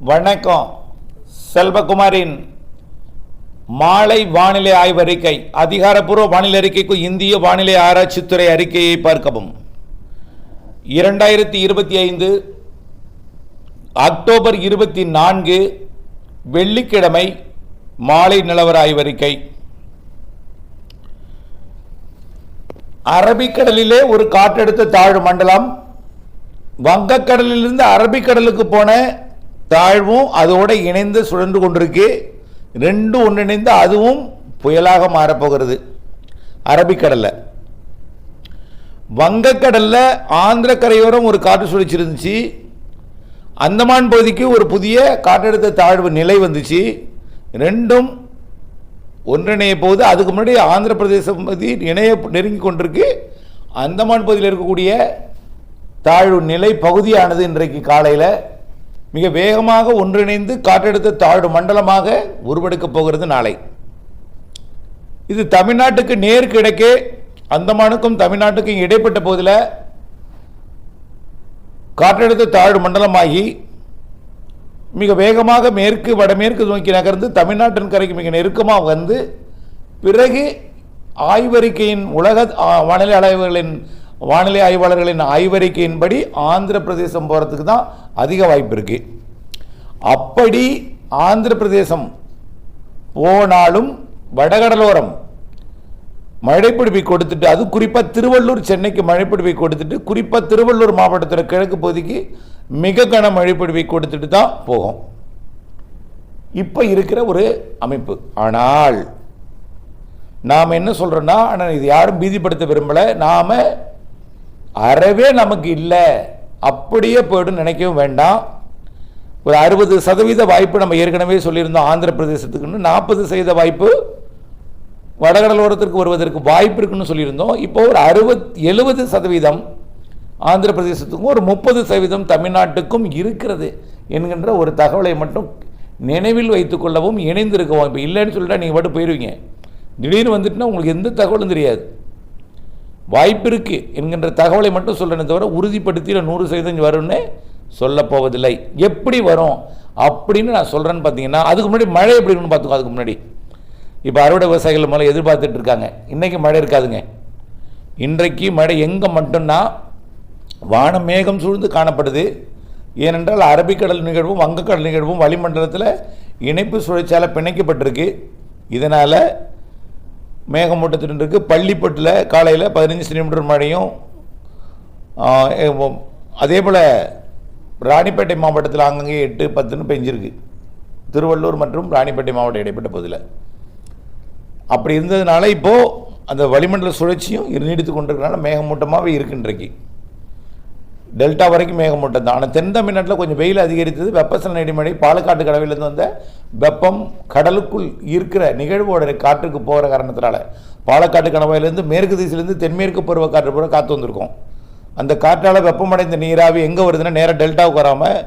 வணக்கம். செல்வகுமாரின் மாலை வானிலை ஆய்வறிக்கை அதிகாரப்பூர்வ வானிலை அறிக்கைக்கு இந்திய வானிலை ஆராய்ச்சித்துறை அறிக்கையை பார்க்கவும். இரண்டாயிரத்தி இருபத்தி ஐந்து அக்டோபர் இருபத்தி நான்கு வெள்ளிக்கிழமை மாலை நிலவர ஆய்வறிக்கை. அரபிக்கடலிலே ஒரு காற்றழுத்த தாழ்வு மண்டலம் வங்கக்கடலிலிருந்து அரபிக்கடலுக்கு போன தாழ்வும் அதோடு இணைந்து சுழன்று கொண்டிருக்கு. ரெண்டும் ஒன்றிணைந்து அதுவும் புயலாக மாறப்போகிறது. அரபிக்கடலில். வங்கக்கடலில் ஆந்திர கரையோரம் ஒரு காற்று சுழற்சி இருந்துச்சு. அந்தமான் பகுதிக்கு ஒரு புதிய காற்றழுத்த தாழ்வு நிலை வந்துச்சு. ரெண்டும் ஒன்றிணைய போது அதுக்கு முன்னாடி ஆந்திர பிரதேசம் பகுதி இணைய நெருங்கி கொண்டிருக்கு. அந்தமான் பகுதியில் இருக்கக்கூடிய தாழ்வு நிலை பகுதியானது இன்றைக்கு காலையில் மிக வேகமாக ஒன்றிணைந்து காற்றழுத்த தாழ்வு மண்டலமாக உருவெடுக்கப் போகிறது நாளை. இது தமிழ்நாட்டுக்கு நேர் கிழக்கே அந்தமானுக்கும் தமிழ்நாட்டுக்கும் இடைப்பட்ட போதில் காற்றழுத்த தாழ்வு மண்டலமாகி மிக வேகமாக மேற்கு வடமேற்கு நோக்கி நகர்ந்து தமிழ்நாட்டின் கரைக்கு மிக நெருக்கமாக வந்து பிறகு ஆய்வறிக்கையின் உலக வானிலை ஆய்வுகளின் வானிலை ஆய்வாளர்களின் ஆய்வறிக்கையின்படி ஆந்திர பிரதேசம் போகிறதுக்கு தான் அதிக வாய்ப்பு இருக்குது அப்படி ஆந்திர பிரதேசம் போனாலும் வடகடலோரம் மழைப்பிடிப்பை கொடுத்துட்டு அது குறிப்பாக திருவள்ளூர் சென்னைக்கு மழைப்பிடிப்பை கொடுத்துட்டு குறிப்பாக திருவள்ளூர் மாவட்டத்தில் கிழக்கு பகுதிக்கு மிக கன மழைப்பிடிப்பை கொடுத்துட்டு தான் போகும். இப்போ இருக்கிற ஒரு அமைப்பு. ஆனால் நாம் என்ன சொல்கிறோன்னா ஆனால் இது யாரும் பீதிப்படுத்த விரும்பலை. நாம் அறவே நமக்கு இல்லை. அப்படியே போய்டும் நினைக்கவும் வேண்டாம். ஒரு அறுபது சதவீத வாய்ப்பு நம்ம ஏற்கனவே சொல்லியிருந்தோம் ஆந்திர பிரதேசத்துக்குன்னு நாற்பது சதவீத வாய்ப்பு வடகடலோரத்திற்கு வருவதற்கு வாய்ப்பு இருக்குன்னு சொல்லியிருந்தோம். இப்போ ஒரு அறுபத் எழுபது சதவீதம் ஆந்திர பிரதேசத்துக்கும் ஒரு முப்பது சதவீதம் தமிழ்நாட்டுக்கும் இருக்கிறது என்கின்ற ஒரு தகவலை மட்டும் நினைவில் வைத்துக்கொள்ளவும் இணைந்திருக்கவும். இப்போ இல்லைன்னு சொல்லிட்டா நீங்கள் பாட்டு போயிடுவீங்க திடீர்னு வந்துட்டுனா உங்களுக்கு எந்த தகவலும் தெரியாது. வாய்ப்பு இருக்குது என்கின்ற தகவலை மட்டும் சொல்கிறேனே தவிர உறுதிப்படுத்தி நூறு சதவீதம் வரும்னு சொல்ல போவதில்லை எப்படி வரும்? அப்படின்னு நான் சொல்கிறேன்னு பார்த்தீங்கன்னா அதுக்கு முன்னாடி மழை எப்படி இருக்குன்னு பார்த்துக்கோ அதுக்கு முன்னாடி. இப்போ அறுவடை விவசாயிகள் மேலே எதிர்பார்த்துட்டு இருக்காங்க. இன்றைக்கி மழை இருக்காதுங்க. இன்றைக்கு மழை எங்கே மட்டும்னா வான மேகம் சூழ்ந்து காணப்படுது. ஏனென்றால் அரபிக்கடல் நிகழ்வும் வங்கக்கடல் நிகழ்வும் வளிமண்டலத்தில் இணைப்பு சுழற்சியால் பிணைக்கப்பட்டிருக்கு. இதனால் மேகமூட்டத்தின் இருக்குது பள்ளிப்பட்டில் காலையில் பதினஞ்சு சென்டிமீட்டர் மழையும் அதே போல் ராணிப்பேட்டை மாவட்டத்தில் அங்கங்கே எட்டு பத்துன்னு பெஞ்சிருக்கு. திருவள்ளூர் மற்றும் ராணிப்பேட்டை மாவட்டம் இடைப்பட்ட பகுதியில். அப்படி இருந்ததுனால இப்போது அந்த வளிமண்டல சுழற்சியும் நீடித்து கொண்டிருக்கனால மேகமூட்டமாகவே இருக்குன்றைக்கு டெல்டா வரைக்கும் மேகமூட்டம் தான். ஆனால் தென் தமிழ்நாட்டில் கொஞ்சம் வெயில் அதிகரித்தது. வெப்பசலன இடிமழை பாலக்காட்டு கடவிலிருந்து வந்த வெப்பம் கடலுக்குள் இருக்கிற நிகழ்வோட காற்றுக்கு போகிற காரணத்தினால பாலக்காட்டு கணவாயிலேருந்து மேற்கு திசையிலேருந்து தென்மேற்கு பருவ காற்று பூரா காற்று வந்திருக்கும். அந்த காற்றால் வெப்பமடைந்த நீராவி எங்கே வருதுன்னா நேராக டெல்டாவுக்கு வராமல்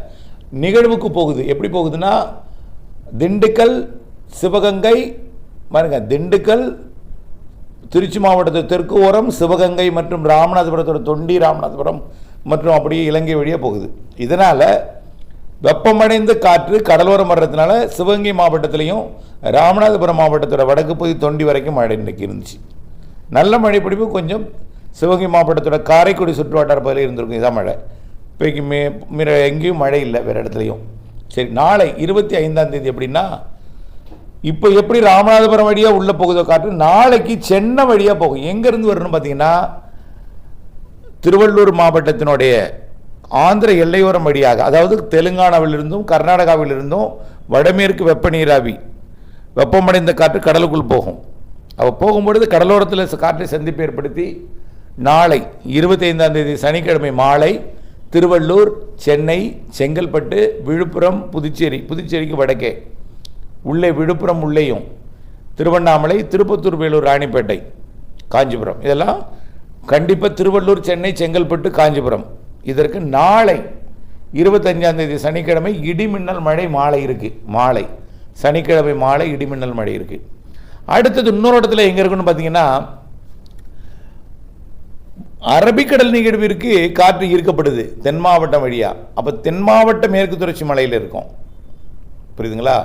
நிகழ்வுக்கு போகுது. எப்படி போகுதுன்னா திண்டுக்கல் சிவகங்கை பாருங்க திண்டுக்கல் திருச்சி மாவட்டத்து தெற்கு ஓரம் சிவகங்கை மற்றும் ராமநாதபுரத்தோட தொண்டி ராமநாதபுரம் மற்றும் அப்படியே இலங்கை வழியாக போகுது. இதனால் வெப்பமடைந்த காற்று கடலோரம் வர்றதுனால சிவகங்கை மாவட்டத்திலையும் ராமநாதபுரம் மாவட்டத்தோட வடக்கு பகுதி தொண்டி வரைக்கும் மழை இன்னைக்கு இருந்துச்சு நல்ல மழை பிடிப்பு கொஞ்சம் சிவகங்கை மாவட்டத்தோட காரைக்குடி சுற்றுவட்டார பகுதியில் இருந்திருக்கும் இதான் மழை. இப்போக்கு மே மிர எங்கேயும் மழை இல்லை வேறு இடத்துலையும். சரி நாளை இருபத்தி ஐந்தாம் தேதி எப்படின்னா இப்போ எப்படி ராமநாதபுரம் வழியாக உள்ளே போகுதோ காற்று நாளைக்கு சென்னை வழியாக போகும். எங்கேருந்து வரணும்னு பார்த்தீங்கன்னா திருவள்ளூர் மாவட்டத்தினுடைய ஆந்திர எல்லையோரம் வழியாக அதாவது தெலுங்கானாவிலிருந்தும் கர்நாடகாவிலிருந்தும் வடமேற்கு வெப்ப நீராவி வெப்பமடைந்த காற்று கடலுக்குள் போகும். அப்போ போகும்பொழுது கடலோரத்தில் காற்றை சந்திப்பு ஏற்படுத்தி நாளை இருபத்தைந்தாம் தேதி சனிக்கிழமை மாலை திருவள்ளூர் சென்னை செங்கல்பட்டு விழுப்புரம் புதுச்சேரி புதுச்சேரிக்கு வடக்கே. உள்ளே விழுப்புரம் உள்ளேயும். திருவண்ணாமலை திருப்பத்தூர் வேலூர் ராணிப்பேட்டை காஞ்சிபுரம். இதெல்லாம் கண்டிப்பாக திருவள்ளூர் சென்னை செங்கல்பட்டு காஞ்சிபுரம். இதற்கு நாளை இருபத்தஞ்சாம் தேதி சனிக்கிழமை இடிமின்னல் மழை மாலை இருக்குது மாலை. சனிக்கிழமை மாலை இடிமின்னல் மழை இருக்குது அடுத்தது இன்னொரு இடத்துல எங்கே இருக்குன்னு பார்த்தீங்கன்னா அரபிக்கடல் நிகழ்விற்கு காற்று ஈர்க்கப்படுது தென் மாவட்டம் வழியாக அப்போ தென் மாவட்ட மேற்கு தொடர்ச்சி மலையில் இருக்கும். புரியுதுங்களா?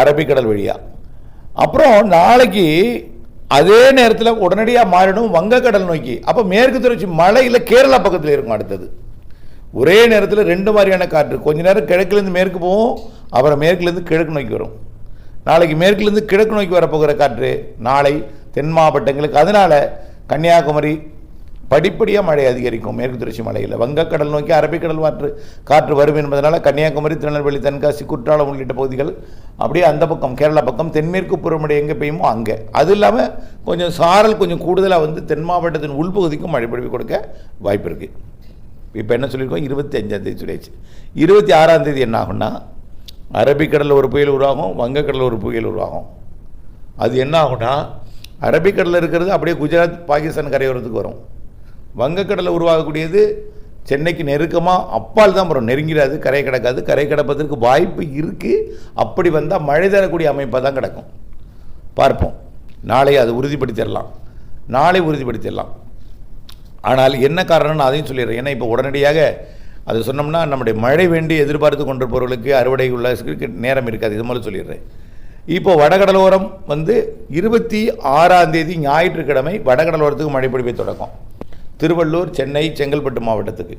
அரபிக்கடல் வழியாக அப்புறம் நாளைக்கு அதே நேரத்தில் உடனடியாக மாறிடும் வங்கக்கடல் நோக்கி. அப்போ மேற்கு தொடர்ச்சி மலையில் கேரளா பக்கத்தில் இருக்கும் அடுத்தது. ஒரே நேரத்தில் ரெண்டு மாதிரியான காற்று. கொஞ்ச நேரம் கிழக்குலேருந்து மேற்கு போகும் அப்புறம் மேற்குலேருந்து கிழக்கு நோக்கி வரும். நாளைக்கு மேற்குலேருந்து கிழக்கு நோக்கி வரப்போகிற காற்று நாளை தென் மாவட்டங்களுக்கு. அதனால் கன்னியாகுமரி படிப்படியாக மழை அதிகரிக்கும். மேற்கு தொடர்ச்சி மலையில். வங்கக்கடல் நோக்கி அரபிக்கடல் மாற்று காற்று வரும் என்பதனால் கன்னியாகுமரி திருநெல்வேலி தென்காசி குற்றாலம் உள்ளிட்ட பகுதிகள் அப்படியே அந்த பக்கம் கேரளா பக்கம் தென்மேற்கு புறமுடைய எங்கே பெய்யுமோ அங்கே. அது இல்லாமல் கொஞ்சம் சாரல் கொஞ்சம் கூடுதலாக வந்து தென் மாவட்டத்தின் உள்பகுதிக்கும் மழை பொழிவு கொடுக்க வாய்ப்பு இருக்குது இப்போ என்ன சொல்லியிருக்கோம்? இருபத்தி அஞ்சாந்தேதி சொல்லியாச்சு. இருபத்தி ஆறாந்தேதி என்ன ஆகும்னா அரபிக்கடலில் ஒரு புயல் உருவாகும் வங்கக்கடலில் ஒரு புயல் உருவாகும். அது என்ன ஆகும்னா அரபிக்கடலில் இருக்கிறது அப்படியே குஜராத் பாகிஸ்தான் கரையோரத்துக்கு வரும். வங்கக்கடலில் உருவாகக்கூடியது சென்னைக்கு நெருக்கமாக அப்பால் தான் வரும் நெருங்கிறாது கரை கிடக்காது கரை கிடப்பதற்கு வாய்ப்பு இருக்குது அப்படி வந்தால் மழை தரக்கூடிய அமைப்பாக தான் கிடக்கும். பார்ப்போம். நாளை அது உறுதிப்படுத்திடலாம். நாளை உறுதிப்படுத்திடலாம். ஆனால் என்ன காரணம்னு அதையும் சொல்லிடுறேன். ஏன்னா இப்போ உடனடியாக அது சொன்னோம்னா நம்முடைய மழை வேண்டி எதிர்பார்த்து கொண்டிருப்பவர்களுக்கு அறுவடை உள்ள நேரம் இருக்காது. இது மாதிரி சொல்லிடுறேன். இப்போ வடகடலோரம் வந்து இருபத்தி ஆறாம் தேதி ஞாயிற்றுக்கிழமை வடகடலோரத்துக்கு மழை பொழிவை தொடக்கம். திருவள்ளூர் சென்னை செங்கல்பட்டு மாவட்டத்துக்கு.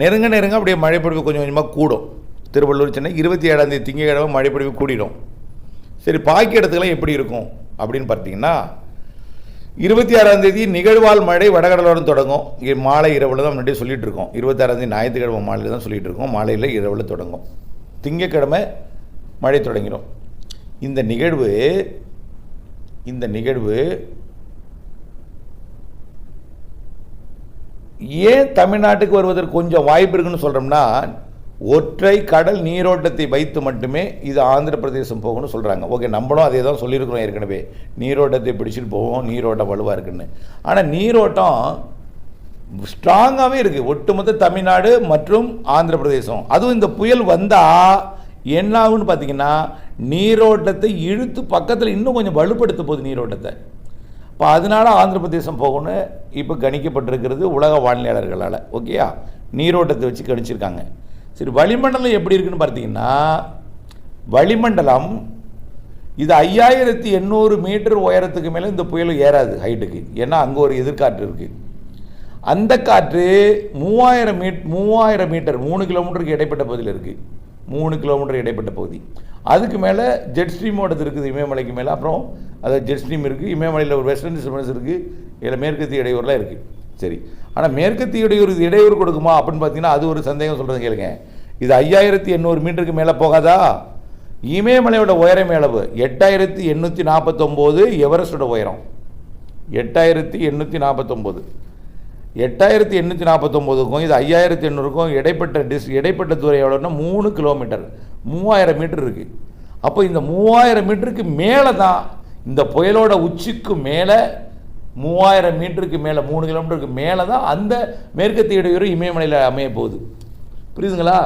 நெருங்க நெருங்க அப்படியே மழைப்பொழிவு கொஞ்சம் கொஞ்சமாக கூடும். திருவள்ளூர் சென்னை இருபத்தி ஏழாந்தேதி திங்கக்கிழமை மழைப்பொழிவு கூடிடும். சரி பாக்கி இடத்துக்குலாம் எப்படி இருக்கும் அப்படின்னு பார்த்தீங்கன்னா இருபத்தி ஆறாந்தேதி நிகழ்வால் மழை வடகடலோரம் தொடங்கும். மாலை இரவில் தான் முன்னாடியே சொல்லிட்டு இருக்கோம். இருபத்தாறாந்தேதி ஞாயிற்றுக்கிழமை மாலையில் தான் சொல்லிட்டு இருக்கோம். மாலையில் இரவில் தொடங்கும். திங்கக்கிழமை மழை தொடங்கிடும் இந்த நிகழ்வு இந்த நிகழ்வு ஏன் தமிழ்நாட்டுக்கு வருவதற்கு கொஞ்சம் வாய்ப்பு இருக்குன்னு சொல்கிறோம்னா ஒற்றை கடல் நீரோட்டத்தை வைத்து மட்டுமே இது ஆந்திர பிரதேசம் போகணும்னு சொல்கிறாங்க ஓகே நம்மளும் அதே தான் சொல்லியிருக்கிறோம் ஏற்கனவே. நீரோட்டத்தை பிடிச்சிட்டு போவோம் நீரோட்டம் வலுவாக இருக்குன்னு. ஆனால் நீரோட்டம் ஸ்ட்ராங்காகவே இருக்குது ஒட்டுமொத்த தமிழ்நாடு மற்றும் ஆந்திர பிரதேசம். அதுவும் இந்த புயல் வந்தால் என்ன ஆகுன்னு பார்த்தீங்கன்னா நீரோட்டத்தை இழுத்து பக்கத்தில் இன்னும் கொஞ்சம் வலுப்படுத்த போகுது நீரோட்டத்தை. இப்போ அதனால் ஆந்திர பிரதேசம் போகணும்னு இப்போ கணிக்கப்பட்டிருக்கிறது உலக வானிலையாளர்களால் ஓகேயா நீரோட்டத்தை வச்சு கணிச்சிருக்காங்க. சரி வளிமண்டலம் எப்படி இருக்குன்னு பார்த்தீங்கன்னா வளிமண்டலம் இது ஐயாயிரத்தி எண்ணூறு மீட்டர் உயரத்துக்கு மேலே இந்த புயல் ஏறாது ஹைட்டுக்கு ஏன்னா அங்கே ஒரு எதிர்காற்று இருக்குது அந்த காற்று மூவாயிரம் மீட் மூவாயிரம் மீட்டர் மூணு கிலோமீட்டருக்கு இடைப்பட்ட பகுதியில் இருக்குது மூணு கிலோமீட்டர் இடைப்பட்ட பகுதி. அதுக்கு மேலே ஜெட் ஸ்ட்ரீமோடது இருக்குது இமயமலைக்கு மேலே. அப்புறம் அது ஜெட் ஸ்ட்ரீம் இருக்குது இமயமலையில் ஒரு வெஸ்டர்ன் டிஸ்டர்பன்ஸ் இருக்குது இதில் மேற்கத்திய இடையூறுலாம் இருக்குது சரி. ஆனால் மேற்கத்திய இடையூறு இது இடையூறு கொடுக்குமா அப்படின்னு பார்த்தீங்கன்னா அது ஒரு சந்தேகம் சொல்கிறது கேளுங்க. இது ஐயாயிரத்தி எண்ணூறு மீட்டருக்கு மேலே போகாதா? இமயமலையோட உயரம் எவ்வளவு? எட்டாயிரத்தி எண்ணூற்றி நாற்பத்தொம்போது எவரெஸ்டோட உயரம்? எட்டாயிரத்தி எண்ணூற்றி நாற்பத்தொம்போது எட்டாயிரத்தி எண்ணூற்றி நாற்பத்தொம்போதுக்கும் இது ஐயாயிரத்தி எண்ணூறுக்கும் இடைப்பட்ட டிஸ் இடைப்பட்ட தூரம் எவ்வளோன்னா மூணு கிலோமீட்டர் மூவாயிரம் மீட்டர் இருக்குது அப்போ இந்த மூவாயிரம் மீட்டருக்கு மேலே தான் இந்த புயலோட உச்சிக்கு மேலே மூவாயிரம் மீட்டருக்கு மேலே மூணு கிலோமீட்டருக்கு மேலே தான் அந்த மேற்கத்திய இடையூறு இமயமலையில் அமைய போகுது. புரியுதுங்களா?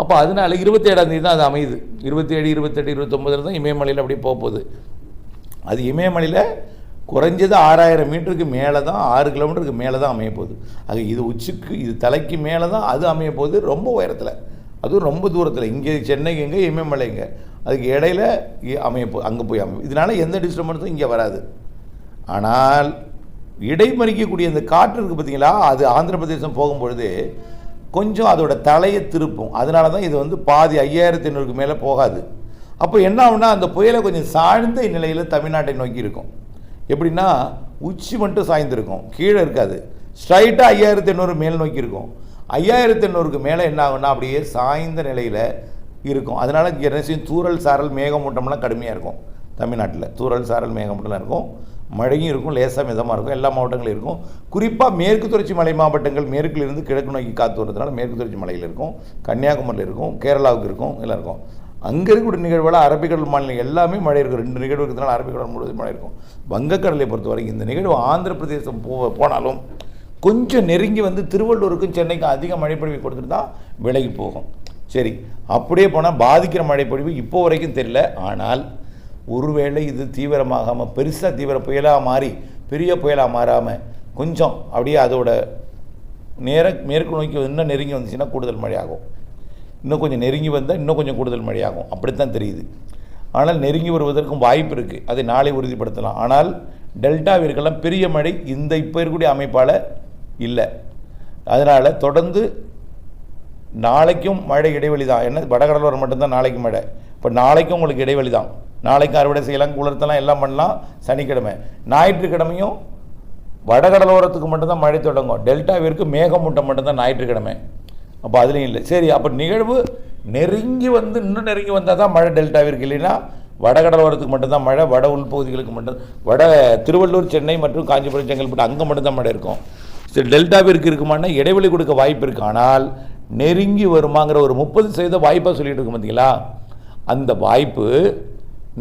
அப்போ அதனால இருபத்தி ஏழாம் தேதி தான் அது அமையுது. இருபத்தேழு இருபத்தெட்டு இருபத்தொம்பதில் தான் இமயமலையில் அப்படியே போக போகுது. அது இமயமலையில் குறைஞ்சது ஆறாயிரம் மீட்டருக்கு மேலே தான் ஆறு கிலோமீட்டருக்கு மேலே தான் அமைய போகுது. அது இது உச்சிக்கு இது தலைக்கு மேலே தான் அது அமைய போகுது ரொம்ப உயரத்தில். அதுவும் ரொம்ப தூரத்தில். இங்கே சென்னைக்கு எங்கே இமயமலைங்க அதுக்கு இடையில அமைய போ அங்கே போய் அமையும். இதனால் எந்த டிஸ்டர்பன்ஸும் இங்கே வராது. ஆனால் இடைமறிக்கக்கூடிய இந்த காற்று இருக்குது பார்த்தீங்களா அது ஆந்திர பிரதேசம் போகும்பொழுது கொஞ்சம் அதோட தலையை திருப்பும். அதனால தான் இது வந்து பாதி ஐயாயிரத்தி ஐநூறுக்கு மேலே போகாது. அப்போ என்ன ஆகும்னா அந்த புயலை கொஞ்சம் சாழ்ந்த நிலையில் தமிழ்நாட்டை நோக்கி இருக்கும். எப்படின்னா உச்சி மட்டும் சாய்ந்திருக்கும். கீழே இருக்காது. ஸ்ட்ரைட்டாக ஐயாயிரத்தி எண்ணூறு மேல் நோக்கி இருக்கும். ஐயாயிரத்தி எண்ணூறுக்கு மேலே என்ன ஆகும்னா அப்படியே சாய்ந்த நிலையில் இருக்கும். அதனால் இங்கே என்ன செய்யும்? தூறல் சாரல் மேகமூட்டம்லாம் கடுமையாக இருக்கும். தமிழ்நாட்டில். தூறல் சாரல் மேகமூட்டம்லாம் இருக்கும். மழையும் இருக்கும் லேசாக மிதமாக இருக்கும். எல்லா மாவட்டங்களும் இருக்கும். குறிப்பாக மேற்கு தொடர்ச்சி மலை மாவட்டங்கள் மேற்கிலிருந்து கிழக்கு நோக்கி காற்று வரதுனால மேற்கு தொடர்ச்சி மலையில் இருக்கும். கன்னியாகுமரியில் இருக்கும். கேரளாவுக்கு இருக்கும். எல்லாம் இருக்கும். அங்கே இருக்கக்கூடிய நிகழ்வுகள் அரபிக்கடல் மாநிலம் எல்லாமே மழை இருக்கும் ரெண்டு நிகழ்வு இருக்கிறதுனால அரபிக்கடல் முழுவதும் மழை இருக்கும். வங்கக்கடலை பொறுத்த வரைக்கும் இந்த நிகழ்வு ஆந்திர பிரதேசம் போ போனாலும் கொஞ்சம் நெருங்கி வந்து திருவள்ளூருக்கும் சென்னைக்கும் அதிக மழைப்பொழிவு கொடுத்துட்டு தான் விலகி போகும். சரி அப்படியே போனால் பாதிக்கிற மழைப்பொழிவு இப்போ வரைக்கும் தெரியல. ஆனால் ஒருவேளை இது தீவிரமாகாமல் பெருசாக தீவிர புயலாக மாறி பெரிய புயலாக மாறாமல் கொஞ்சம் அப்படியே அதோட நேர மேற்கு நோக்கி இன்னும் நெருங்கி வந்துச்சுன்னா கூடுதல் மழை ஆகும் இன்னும் கொஞ்சம் நெருங்கி வந்தால் இன்னும் கொஞ்சம் கூடுதல் மழையாகும். அப்படித்தான் தெரியுது. ஆனால் நெருங்கி வருவதற்கும் வாய்ப்பு இருக்குது அதை நாளை உறுதிப்படுத்தலாம். ஆனால் டெல்டாவிற்கெல்லாம் பெரிய மழை இந்த இப்போ இருக்கக்கூடிய அமைப்பால் இல்லை. அதனால் தொடர்ந்து நாளைக்கும் மழை இடைவெளி தான். என்ன வடகடலோரம் மட்டும்தான் நாளைக்கு மழை. இப்போ நாளைக்கும் உங்களுக்கு இடைவெளி தான். நாளைக்கும் அறுவடை செய்யலாம் குளிர்த்தலாம் எல்லாம் பண்ணலாம் சனிக்கிழமை. ஞாயிற்றுக்கிழமையும் வடகடலோரத்துக்கு மட்டும்தான் மழை தொடங்கும். டெல்டாவிற்கு மேகமூட்டம் மட்டும்தான் ஞாயிற்றுக்கிழமை. அப்போ அதுலேயும் இல்லை. சரி அப்போ நிகழ்வு நெருங்கி வந்து இன்னும் நெருங்கி வந்தால் தான் மழை டெல்டாவிற்கு இல்லைன்னா வடகடலோரத்துக்கு மட்டும்தான் மழை வட உள்பகுதிகளுக்கு மட்டும் வட திருவள்ளூர் சென்னை மற்றும் காஞ்சிபுரம் செங்கல்பட்டு அங்கே மட்டும்தான் மழை இருக்கும். சரி டெல்டாவிற்கு இருக்குமானா இடைவெளி கொடுக்க வாய்ப்பு இருக்கு. ஆனால் நெருங்கி வருமாங்கிற ஒரு முப்பது சதவீத வாய்ப்பாக சொல்லிட்டு இருக்கு பார்த்தீங்களா அந்த வாய்ப்பு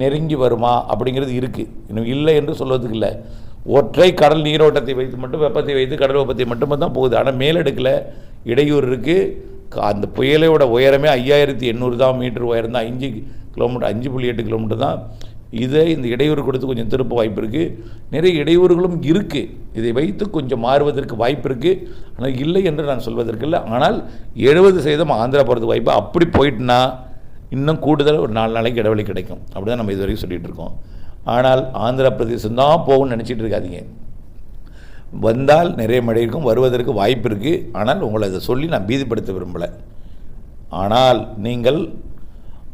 நெருங்கி வருமா அப்படிங்கிறது இருக்குது இன்னும் இல்லை என்று சொல்வதுக்கு இல்லை. ஒற்றை கடல் நீரோட்டத்தை வைத்து மட்டும் வெப்பத்தை வைத்து கடல் வெப்பத்தை மட்டுமே தான் போகுது. ஆனால் மேலடுக்கில் இடையூறு இருக்குது அந்த புயலையோட உயரமே ஐயாயிரத்தி எண்ணூறு தான் மீட்டர் உயரம் தான். அஞ்சு கிலோமீட்டர் அஞ்சு புள்ளி எட்டு கிலோமீட்டர் தான். இதை இந்த இடையூறு கொடுத்து கொஞ்சம் திருப்ப வாய்ப்பு இருக்குது நிறைய இடையூறுகளும் இருக்குது இதை வைத்து கொஞ்சம் மாறுவதற்கு வாய்ப்பு இருக்குது ஆனால் இல்லை என்று நான் சொல்வதற்கு இல்லை ஆனால் எழுபது சதவீதம் ஆந்திரா போகிறது வாய்ப்பு. அப்படி போயிட்டுனா இன்னும் கூடுதல் ஒரு நாலு நாளைக்கு இடைவெளி கிடைக்கும். அப்படி தான் நம்ம இதுவரைக்கும் சொல்லிகிட்டு இருக்கோம். ஆனால் ஆந்திர பிரதேசம் தான் போகும்னு நினச்சிட்டு இருக்காதீங்க. வந்தால் நிறைய மழை இருக்கும் வருவதற்கு வாய்ப்பு இருக்குது ஆனால் உங்களை அதை சொல்லி நான் பீதிப்படுத்த விரும்பலை. ஆனால் நீங்கள்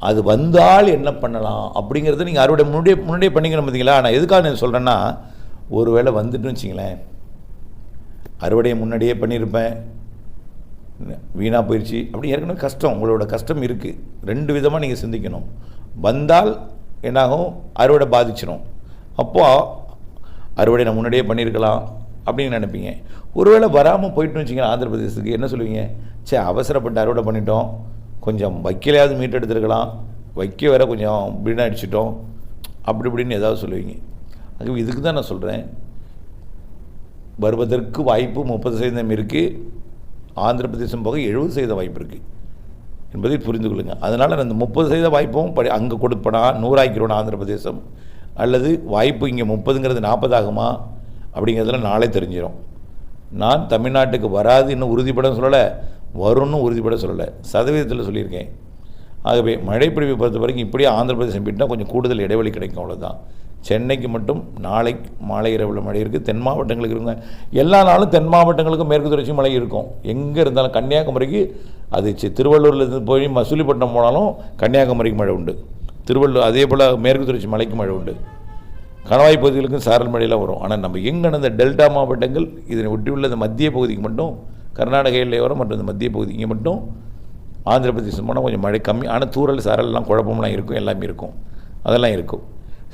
அது வந்தால் என்ன பண்ணலாம் அப்படிங்கிறத நீங்கள் அறுவடை முன்னாடியே முன்னாடியே பண்ணிக்கணும் பார்த்தீங்களா நான் எதுக்காக நான் சொல்கிறேன்னா ஒரு வேளை வந்துட்டுன்னு வச்சிங்களேன். அறுவடையை முன்னாடியே பண்ணியிருப்பேன். வீணாக போயிடுச்சு அப்படி ஏற்கனவே கஷ்டம் உங்களோட கஷ்டம் இருக்குது ரெண்டு விதமாக நீங்கள் சிந்திக்கணும். வந்தால் என்னாகும்? அறுவடை பாதிச்சிடும் அப்போது அறுவடை நான் முன்னாடியே பண்ணியிருக்கலாம் அப்படின்னு நினைப்பீங்க. ஒருவேளை வராமல் போயிட்டு வச்சிங்கன்னா ஆந்திர பிரதேசத்துக்கு என்ன சொல்லுவீங்க? சே அவசரப்பட்டு அறுவடை பண்ணிட்டோம். கொஞ்சம் வைக்கலையாவது மீட் எடுத்துருக்கலாம். வைக்க வேற கொஞ்சம் வீணாடிச்சிட்டோம் அப்படி இப்படின்னு ஏதாவது சொல்லுவீங்க. அது இதுக்கு தான் நான் சொல்கிறேன் வருவதற்கு வாய்ப்பு முப்பது சதவீதம் இருக்குது ஆந்திர பிரதேசம் போக எழுபது சதவீத வாய்ப்பு இருக்குது என்பதை புரிந்து கொள்ளுங்கள் அதனால் அந்த முப்பது சதவீத வாய்ப்பும் படி அங்கே கொடுப்பனா நூறாக்கிடுவோம் ஆந்திர பிரதேசம் அல்லது வாய்ப்பு இங்கே முப்பதுங்கிறது நாற்பது ஆகுமா அப்படிங்கிறதுல நாளே தெரிஞ்சிடும் நான் தமிழ்நாட்டுக்கு வராது இன்னும் உறுதிப்பட சொல்லலை வரும்னு உறுதிப்பட சொல்லலை. சதவீதத்தில் சொல்லியிருக்கேன். ஆகவே மழைப்பிடிவை பொறுத்த வரைக்கும் இப்படியே ஆந்திர பிரதேசம் போயிட்டால் கொஞ்சம் கூடுதல் இடைவெளி கிடைக்கும் அவ்வளோதான் சென்னைக்கு மட்டும் நாளை மாலை இரவில் மழை இருக்குது தென் மாவட்டங்களுக்கு இருங்க எல்லா நாளும் தென் மாவட்டங்களுக்கும் மேற்கு தொடர்ச்சி மழை இருக்கும். எங்கே இருந்தாலும் கன்னியாகுமரிக்கு அது திருவள்ளூர்லேருந்து போய் மசூலிப்பட்டினம் போனாலும் கன்னியாகுமரிக்கு மழை உண்டு. திருவள்ளூர் அதே போல் மேற்கு தொடர்ச்சி மலைக்கு மழை உண்டு. கணவாய் பகுதிகளுக்கும் சாரல் மழையெல்லாம் வரும். ஆனால் நம்ம எங்கே அந்த டெல்டா மாவட்டங்கள் இதனை ஒட்டியுள்ள இந்த மத்திய பகுதிக்கு மட்டும் கர்நாடக எல்லையோரம் மற்றும் இந்த மத்திய பகுதிக்கு மட்டும் ஆந்திர பிரதேசம் போனால் கொஞ்சம் மழை கம்மி. ஆனால் தூரல் சாரல்லாம் குழப்பம்லாம் இருக்கும் எல்லாமே இருக்கும். அதெல்லாம் இருக்கும்.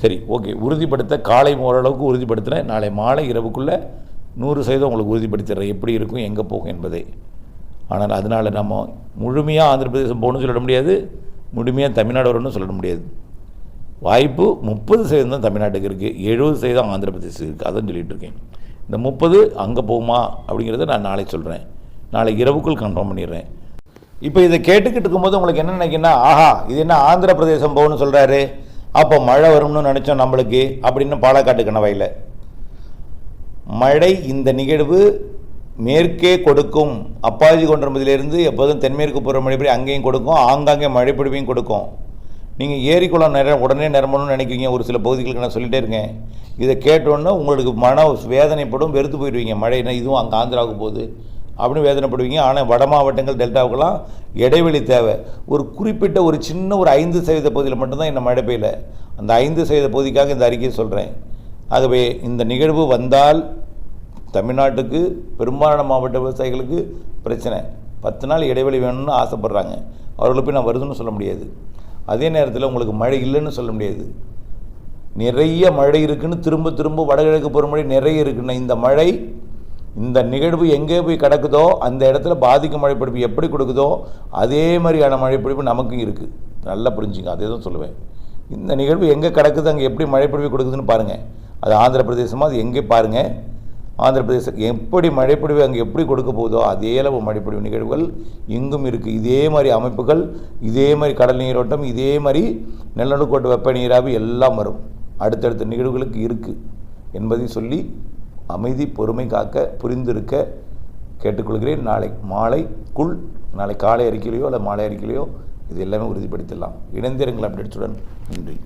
சரி ஓகே. உறுதிப்படுத்த காலை ஓரளவுக்கு உறுதிப்படுத்தினேன் நாளை மாலை இரவுக்குள்ளே நூறு சதவீதம் உங்களுக்கு உறுதிப்படுத்திடுறேன். எப்படி இருக்கும் எங்கே போகும் என்பதை. ஆனால் அதனால் நம்ம முழுமையாக ஆந்திர பிரதேசம் போகணும்னு சொல்லிட முடியாது முழுமையாக தமிழ்நாடு வரணும்னு சொல்லிட முடியாது. வாய்ப்பு முப்பது சதவீதம் தான் தமிழ்நாட்டுக்கு இருக்குது எழுபது சதவீதம் ஆந்திர பிரதேசம் இருக்குது அதான் சொல்லிட்டு இருக்கேன். இந்த முப்பது அங்கே போகுமா அப்படிங்கிறத நான் நாளை சொல்கிறேன் நாளை இரவுக்குள் கன்ஃபார்ம் பண்ணிடுறேன். இப்போ இதை கேட்டுக்கிட்டு இருக்கும்போது உங்களுக்கு என்ன நினைக்கின்னா ஆஹா இது என்ன ஆந்திர பிரதேசம் போகணும்னு சொல்கிறாரு அப்போ மழை வரும்னு நினச்சோம் நம்மளுக்கு அப்படின்னு பாலக்காட்டு கணவாயில். மழை இந்த நிகழ்வு மேற்கே கொடுக்கும். அப்பாஜி கொண்டம்பதிலிருந்து எப்போதும் தென்மேற்கு புற மழைப்படி அங்கேயும் கொடுக்கும். ஆங்காங்கே மழைப்பிடிவையும் கொடுக்கும். நீங்கள் ஏரிக்குளம் நிற உடனே நிரம்பணும்னு நினைக்கிறீங்க. ஒரு சில பகுதிகளுக்கு நான் சொல்லிகிட்டே இருக்கேன். இதை கேட்டோன்னே உங்களுக்கு மன வேதனைப்படும் வெறுத்து போயிடுவீங்க. மழைனா இதுவும் அங்கே ஆந்திராவுக்கு போகுது. அப்படின்னு வேதனைப்படுவீங்க. ஆனால் வட மாவட்டங்கள் டெல்டாவுக்கெல்லாம் இடைவெளி தேவை. ஒரு குறிப்பிட்ட ஒரு சின்ன ஒரு ஐந்து சதவீத பகுதியில் மட்டும்தான் இந்த மழை பெய்யல. அந்த ஐந்து சதவீத பகுதிக்காக இந்த அறிக்கையை சொல்கிறேன் ஆகவே இந்த நிகழ்வு வந்தால் தமிழ்நாட்டுக்கு பெரும்பாலான மாவட்ட விவசாயிகளுக்கு பிரச்சனை. பத்து நாள் இடைவெளி வேணும்னு ஆசைப்பட்றாங்க. அவர்களுக்கு போய் நான் வருதுன்னு சொல்ல முடியாது. அதே நேரத்தில் உங்களுக்கு மழை இல்லைன்னு சொல்ல முடியாது. நிறைய மழை இருக்குன்னு திரும்ப திரும்ப வடகிழக்கு பருவமழை நிறைய இருக்குன்னு இந்த மழை இந்த நிகழ்வு எங்கே போய் கிடக்குதோ அந்த இடத்துல பாதிக்கும் மழைப்பிடிப்பு எப்படி கொடுக்குதோ அதே மாதிரியான மழைப்பிடிப்பு நமக்கும் இருக்குது நல்லா புரிஞ்சுங்க அதே தான் சொல்லுவேன். இந்த நிகழ்வு எங்கே கிடக்குது அங்கே எப்படி மழைப்பிடிப்பு கொடுக்குதுன்னு பாருங்கள் அது ஆந்திர பிரதேசமாக அது எங்கே பாருங்கள் ஆந்திர பிரதேசம் எப்படி மழைப்பொழிவு அங்கே எப்படி கொடுக்க போகுதோ அதே அளவு மழைப்பொழிவு. நிகழ்வுகள் இங்கும் இருக்குது இதே மாதிரி அமைப்புகள் இதே மாதிரி கடல் நீரோட்டம் இதே மாதிரி நிலநடுக்கோட்டு வெப்ப நீராவி எல்லாம் வரும். அடுத்தடுத்த நிகழ்வுகளுக்கு இருக்குது என்பதை சொல்லி அமைதி பொறுமை காக்க புரிந்திருக்க கேட்டுக்கொள்கிறேன். நாளை மாலைக்குள் நாளை காலை அறிக்கையிலையோ அல்லது மாலை அறிக்கையிலையோ இது எல்லாமே உறுதிப்படுத்திடலாம். இணைந்திருங்கள் அப்டேட்ஸுடன் நன்றி.